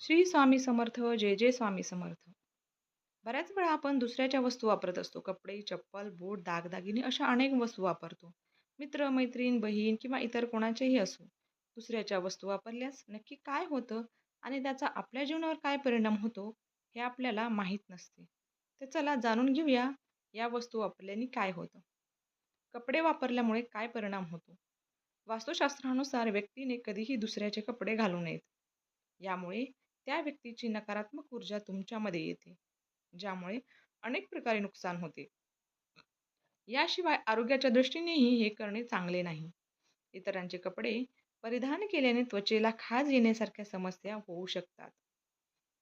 श्री स्वामी समर्थ जय जय स्वामी समर्थ. बऱ्याच वेळा आपण दुसऱ्याच्या वस्तू वापरत असतो. कपडे चप्पल बूट दागदागिने अशा अनेक वस्तू वापरतो. मित्र मैत्रीण बहीण किंवा इतर कोणाचेही असो दुसऱ्याच्या वस्तू वापरल्यास नक्की काय होतं आणि त्याचा आपल्या जीवनावर काय परिणाम होतो हे आपल्याला माहीत नसते. तर चला जाणून घेऊया या वस्तू वापरल्याने काय होतं. कपडे वापरल्यामुळे काय परिणाम होतो? वास्तुशास्त्रानुसार व्यक्तीने कधीही दुसऱ्याचे कपडे घालू नयेत. यामुळे त्या व्यक्तीची नकारात्मक ऊर्जा तुमच्यामध्ये येते ज्यामुळे अनेक प्रकारे नुकसान होते. याशिवाय आरोग्याच्या दृष्टीनेही हे करणे चांगले नाही. इतरांचे कपडे परिधान केल्याने त्वचेला खाज येण्यासारख्या समस्या होऊ शकतात.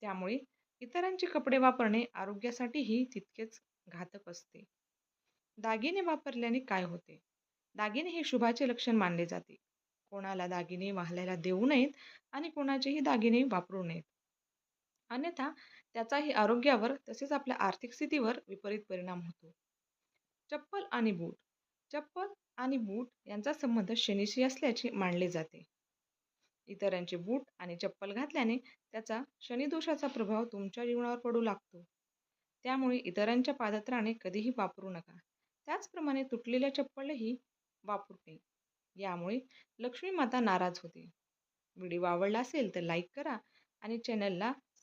त्यामुळे इतरांचे कपडे वापरणे आरोग्यासाठीही तितकेच घातक असते. दागिने वापरल्याने काय होते? दागिने हे शुभाचे लक्षण मानले जाते. कोणाला दागिने वाहल्याला देऊ नयेत आणि कोणाचेही दागिने वापरू नयेत. अन्यथा त्याचाही आरोग्यावर तसेच आपल्या आर्थिक स्थितीवर विपरीत परिणाम होतो. चप्पल आणि बूट. चप्पल आणि बूट यांचा संबंध शनीशी असल्याचे मानले जाते. इतरांचे बूट आणि चप्पल घातल्याने त्याचा शनिदोषाचा प्रभाव तुमच्या जीवनावर पडू लागतो. त्यामुळे इतरांच्या पादत्राणे कधीही वापरू नका. त्याचप्रमाणे तुटलेल्या चप्पलही वापरू नये यामुळे लक्ष्मी माता नाराज होते. व्हिडिओ आवडला असेल तर लाईक करा आणि चॅनलला